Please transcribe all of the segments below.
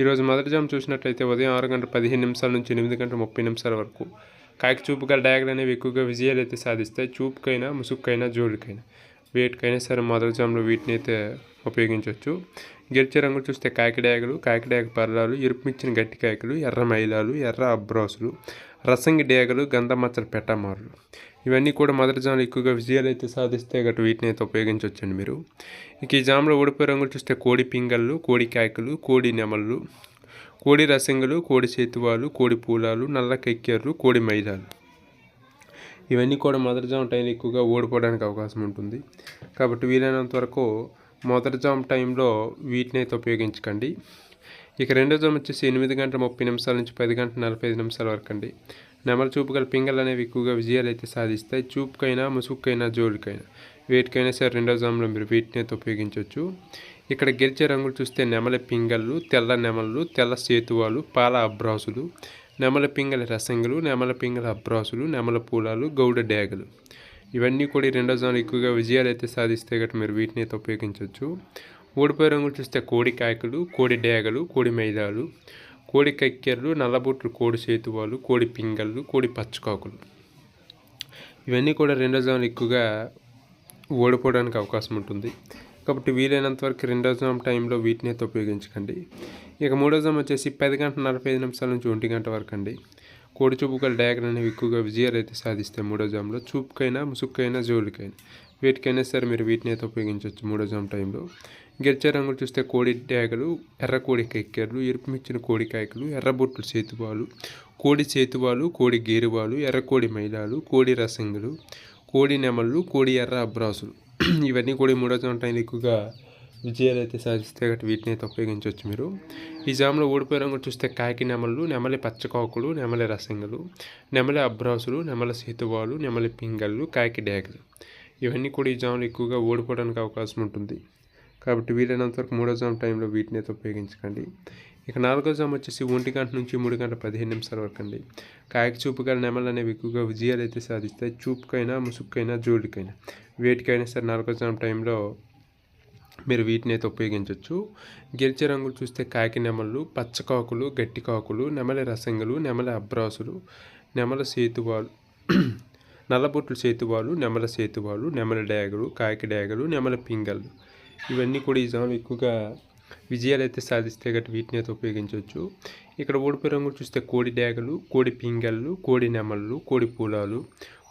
ఈరోజు మొదటి జాము చూసినట్లయితే ఉదయం ఆరు గంటల పదిహేను నిమిషాల నుంచి ఎనిమిది గంటల ముప్పై నిమిషాల వరకు. కాకి చూపు గల అనేవి ఎక్కువగా విజయాలు అయితే సాధిస్తాయి. చూపుకైనా ముసుగుకైనా జోడుకైనా. వేటికైనా సరే మొదటి జాములో వీటిని అయితే ఉపయోగించవచ్చు. గెలిచే రంగులు చూస్తే కాకి డయాగలు కాకి డయాగ పర్లాలు గట్టి కాయకులు ఎర్ర మైలాలు ఎర్ర అబ్రాసులు రసంగి డేగలు గంధమచ్చల పెట్టమారులు. ఇవన్నీ కూడా మొదటి జాములు ఎక్కువగా విజయాలు అయితే సాధిస్తే గట్టు వీటిని అయితే ఉపయోగించవచ్చండి మీరు. ఇక ఈ జాములో ఓడిపోయే రంగులు చూస్తే కోడి పింగళ్ళు కోడి కాయకులు కోడి నెమళ్ళు కోడి రసంగులు కోడి చేతువాలు కోడి పూలాలు నల్ల కెక్కెర్లు కోడి మైదాలు. ఇవన్నీ కూడా మొదటి జాము టైంలో ఎక్కువగా ఓడిపోవడానికి అవకాశం ఉంటుంది. కాబట్టి వీలైనంత వరకు మొదటి జాము టైంలో వీటిని అయితే ఉపయోగించకండి. ఇక రెండో జోన్ వచ్చేసి ఎనిమిది గంటల ముప్పై నిమిషాల నుంచి పది గంటల నలభై ఐదు నిమిషాల వరకు అండి. నెమల చూపు గల పింగళ్ళు అనేవి ఎక్కువగా విజయాలు అయితే సాధిస్తాయి. చూపుకైనా ముసుగుకైనా జోలికైనా వేటికైనా సరే రెండో జాములో మీరు వీటిని అయితే ఉపయోగించవచ్చు. ఇక్కడ గెలిచే రంగులు చూస్తే నెమల పింగళ్ళు తెల్ల నెమళ్ళు తెల్ల సేతువాలు పాల అబ్రాసులు నెమల పింగళ రసంగులు నెమల పింగళ అబ్రాసులు నెమల పూలాలు గౌడ డ్యాగులు. ఇవన్నీ కూడా ఈ రెండో జోన్లు ఎక్కువగా విజయాలు అయితే సాధిస్తే గట్రా మీరు వీటిని అయితే ఉపయోగించవచ్చు. ఓడిపోయే రంగులు చూస్తే కోడి కాయకులు కోడి డేగలు కోడి మైదాలు కోడి కక్కెర్లు నల్లబొట్లు కోడి సేతువాలు కోడి పింగళ్ళు కోడి పచ్చకాకులు. ఇవన్నీ కూడా రెండో జాములు ఎక్కువగా ఓడిపోవడానికి అవకాశం ఉంటుంది. కాబట్టి వీలైనంత వరకు రెండో జామ్ టైంలో వీటిని అయితే ఉపయోగించకండి. ఇక మూడో జామ్ వచ్చేసి పది గంటల నలభై ఐదు నిమిషాల నుంచి ఒంటి గంట వరకు అండి. కోడి చూపుకల డయాగ్రన్ అనేవి ఎక్కువగా విజయాలు అయితే సాధిస్తాయి మూడో జామ్లో చూపుకైనా ముసుక్కైనా జోలికైనా. వీటికైనా సరే మీరు వీటిని అయితే ఉపయోగించవచ్చు మూడో జామ్ టైంలో. గెలిచే రంగులు చూస్తే కోడి డేగలు ఎర్ర కోడి కెక్కెర్లు ఎరుపుమిచ్చిన కోడి కాయకులు ఎర్రబొట్లు చేతువాలు కోడి చేతువాలు కోడి గేరువాలు ఎర్ర కోడి మైలాలు కోడి రసంగులు కోడి నెమళ్ళు కోడి ఎర్ర అబ్రాసులు. ఇవన్నీ కూడా మూడో జామ్ ఎక్కువగా విజయాలు అయితే సాధిస్తే గట్టి వీటిని అయితే ఉపయోగించవచ్చు మీరు. ఈ జామ్లో ఓడిపోయే రంగులు చూస్తే కాకి నెమళ్ళు నెమలి పచ్చకాకులు నెమలి రసంగులు నెమలి అబ్రాసులు నెమల సేతువాలు నెమలి పింగళ్ళు కాకి డేగలు. ఇవన్నీ కూడా ఈ జామ్లో ఎక్కువగా ఓడిపోవడానికి అవకాశం ఉంటుంది. కాబట్టి వీలైనంత వరకు మూడో జామ్ టైంలో వీటిని అయితే ఉపయోగించకండి. ఇక నాలుగో జామ్ వచ్చేసి ఒంటి గంట నుంచి మూడు గంటల పదిహేను నిమిషాల వరకు అండి. కాయకు చూపు గల నెమలు అనేవి ఎక్కువగా విజయాలు అయితే సాధిస్తాయి. చూపుకైనా ముసుక్కైనా జోడికైనా. వేటికైనా సరే నాలుగో జామ్ టైంలో మీరు వీటిని అయితే ఉపయోగించవచ్చు గెలిచే రంగులు చూస్తే కాకి నెమళ్ళు పచ్చకాకులు గట్టి కాకులు నెమలి రసంగులు నెమలి అబ్రాసులు నెమల సేతువాలు నల్లబొట్లు సేతువాలు నెమల సేతువాలు నెమల డ్యాగులు కాకి డ్యాగులు నెమల పింగళ్ళు. ఇవన్నీ కూడా ఈ జామ్ ఎక్కువగా విజయాలు అయితే సాధిస్తే గట్టి వీటిని అయితే ఉపయోగించవచ్చు. ఇక్కడ ఓడిపోయే రంగులు చూస్తే కోడి డేగలు కోడి పింగళ్ళు కోడి నెమళ్ళు కోడి పూలాలు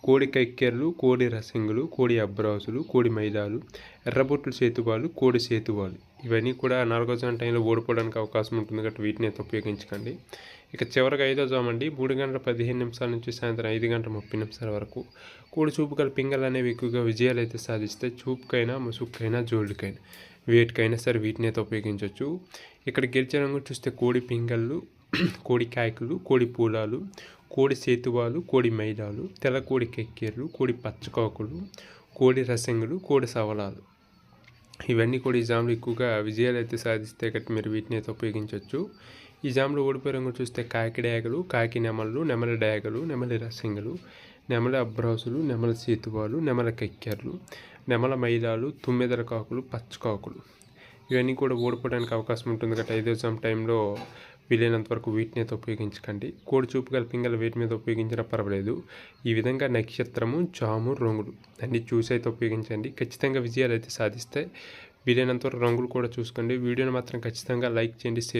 కోడి కక్కెర్లు కోడి రసింగులు కోడి అబ్రాసులు కోడి మైదాలు ఎర్రబొట్లు సేతువాలు కోడి సేతువాలు. ఇవన్నీ కూడా నాలుగో జామ టైంలో ఓడిపోవడానికి అవకాశం ఉంటుంది కాబట్టి వీటిని అయితే ఉపయోగించకండి. ఇక చివరికి ఐదో జామ అండి. మూడు గంటల పదిహేను నిమిషాల నుంచి సాయంత్రం ఐదు గంటల ముప్పై నిమిషాల వరకు కోడి చూపు గల పింగళ్ళు అనేవి ఎక్కువగా విజయాలు అయితే సాధిస్తాయి చూపుకైనా ముసుక్కైనా జోళ్ళకైనా వేటికైనా సరే వీటిని అయితే ఉపయోగించవచ్చు. ఇక్కడ గెలిచే రంగు చూస్తే కోడి పింగళ్ళు కోడి కాయకులు కోడి పూలాలు కోడి సేతువాలు కోడి మైదాలు తెల్ల కోడి కెక్కేర్లు కోడి పచ్చకాకులు కోడి రసంగులు కోడి సవలాలు. ఇవన్నీ కూడా ఈ జాములు ఎక్కువగా విజయాలు అయితే సాధిస్తే గట్టి మీరు వీటిని అయితే ఉపయోగించవచ్చు. ఈ జామ్లో ఓడిపోయే రంగులు చూస్తే కాకి డయాగలు కాకి నెమలు నెమల డేగలు నెమలి రసింగలు నెమల అబ్రాసులు నెమల సేతువాలు నెమల కెక్కెర్లు నెమల మైలాలు తుమ్మెదల కాకులు పచ్చకాకులు ఇవన్నీ కూడా ఓడిపోవడానికి అవకాశం ఉంటుంది గట్ట. ఐదో జామ్ టైంలో వీలైనంత వరకు వీటిని అయితే ఉపయోగించకండి. కోడి చూపు గల పింగళ వీటి మీద ఉపయోగించినా పర్వాలేదు. ఈ విధంగా నక్షత్రము జాము రంగులు అన్ని చూసి అయితే ఉపయోగించండి. ఖచ్చితంగా విజయాలు అయితే సాధిస్తే వీలైనంత వరకు రంగులు కూడా చూసుకోండి. వీడియోని మాత్రం ఖచ్చితంగా లైక్ చేయండి షేర్